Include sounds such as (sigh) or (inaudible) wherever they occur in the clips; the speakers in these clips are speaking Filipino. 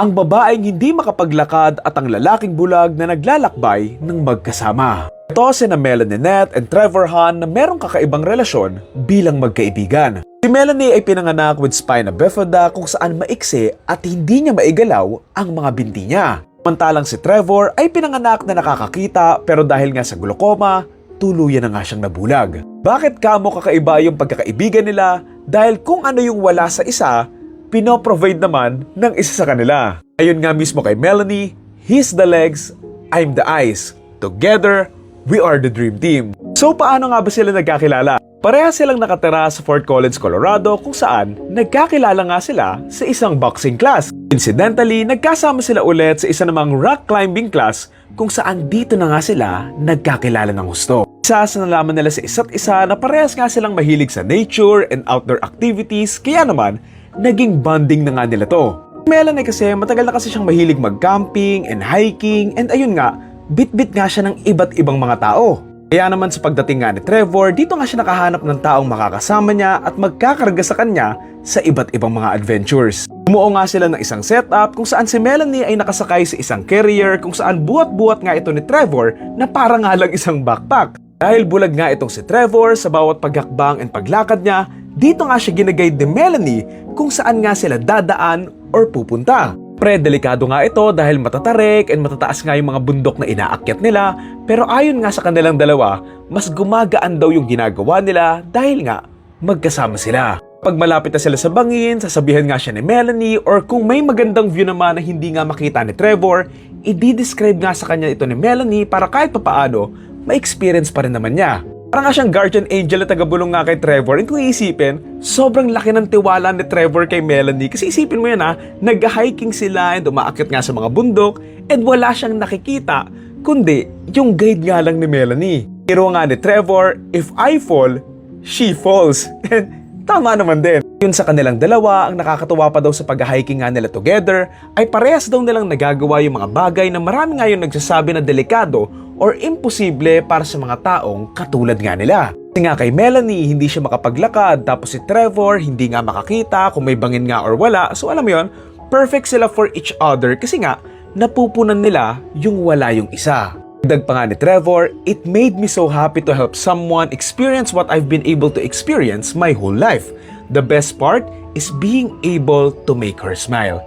Ang babaeng hindi makapaglakad at ang lalaking bulag na naglalakbay ng magkasama. Ito si na Melanie Net and Trevor Han na merong kakaibang relasyon bilang magkaibigan. Si Melanie ay pinanganak with spina bifida kung saan maiksi at hindi niya maigalaw ang mga binti niya. Samantalang si Trevor ay pinanganak na nakakakita pero dahil nga sa glaucoma, tuluyan na nga siyang nabulag. Bakit kamo kakaiba yung pagkakaibigan nila? Dahil kung ano yung wala sa isa, pinoprovide naman ng isa sa kanila. Ayun nga mismo kay Melanie, he's the legs, I'm the eyes. Together, we are the dream team. So paano nga ba sila nagkakilala? Pareha silang nakatira sa Fort Collins, Colorado kung saan nagkakilala nga sila sa isang boxing class. Incidentally, nagkasama sila ulit sa isa namang rock climbing class kung saan dito na nga sila nagkakilala ng gusto. Isa sa nalaman nila sa isa't isa na parehas nga silang mahilig sa nature and outdoor activities kaya naman naging bonding na nga nila to. Melanie kasi matagal na kasi siyang mahilig mag-camping and hiking and ayun nga, bit-bit nga siya ng iba't ibang mga tao. Kaya naman sa pagdating nga ni Trevor, dito nga siya nakahanap ng taong makakasama niya at magkakarga sa kanya sa iba't ibang mga adventures. Bumuo nga sila ng isang setup kung saan si Melanie ay nakasakay sa isang carrier kung saan buhat-buhat nga ito ni Trevor na para nga lang isang backpack. Dahil bulag nga itong si Trevor sa bawat paghakbang and paglakad niya, dito nga siya ginagayad ni Melanie kung saan nga sila dadaan or pupunta. Pre, delikado nga ito dahil matatarik and matataas nga yung mga bundok na inaakyat nila pero ayon nga sa kanilang dalawa, mas gumagaan daw yung ginagawa nila dahil nga magkasama sila. Pag malapit na sila sa bangin, sasabihan nga siya ni Melanie or kung may magandang view naman na hindi nga makita ni Trevor, i-describe nga sa kanya ito ni Melanie para kahit papaano, ma-experience pa rin naman niya. Parang nga siyang guardian angel na tagabulong nga kay Trevor. And kung iisipin, sobrang laki ng tiwala ni Trevor kay Melanie. Kasi isipin mo yan ha, nag-hiking sila and umaakyat nga sa mga bundok and wala siyang nakikita, kundi yung guide nga lang ni Melanie. Pero nga ni Trevor, if I fall, she falls. (laughs) And tama naman din. Yun sa kanilang dalawa, ang nakakatuwa pa daw sa pag-hiking nga nila together, ay parehas daw nilang nagagawa yung mga bagay na marami nga yung nagsasabi na delikado or imposible para sa mga taong katulad nga nila. Kasi nga kay Melanie, hindi siya makapaglakad, tapos si Trevor, hindi nga makakita kung may bangin nga or wala. So alam mo yon, perfect sila for each other kasi nga, napupunan nila yung wala yung isa. Dag pa nga ni Trevor, it made me so happy to help someone experience what I've been able to experience my whole life. The best part is being able to make her smile.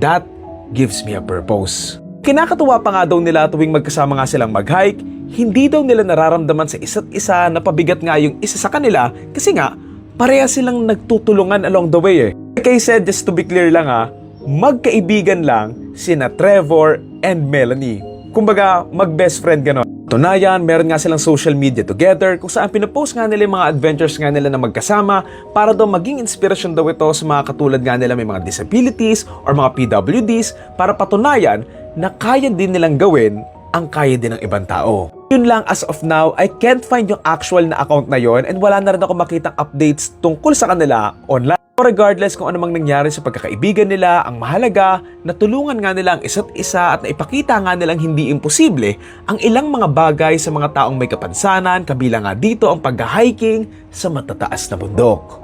That gives me a purpose. Kinakatuwa pa nga daw nila tuwing magkasama nga silang mag-hike, hindi daw nila nararamdaman sa isa't isa na pabigat nga yung isa sa kanila kasi nga, pareha silang nagtutulungan along the way eh. I said, just to be clear lang ha, magkaibigan lang sina Trevor and Melanie. Kumbaga, mag-best friend ganon. Tunayan, meron nga silang social media together kung saan pinapost nga nila yung mga adventures nga nila na magkasama para daw maging inspirasyon daw ito sa mga katulad nga nila may mga disabilities or mga PWDs para patunayan na kaya din nilang gawin ang kaya din ng ibang tao. Yun lang as of now, I can't find yung actual na account na yon and wala na rin ako makitang updates tungkol sa kanila online. Regardless kung ano mang nangyari sa pagkakaibigan nila, ang mahalaga, natulungan nga nila ang isa't isa at naipakita nga nilang hindi imposible ang ilang mga bagay sa mga taong may kapansanan, kabilang nga dito ang pag-hiking sa matataas na bundok.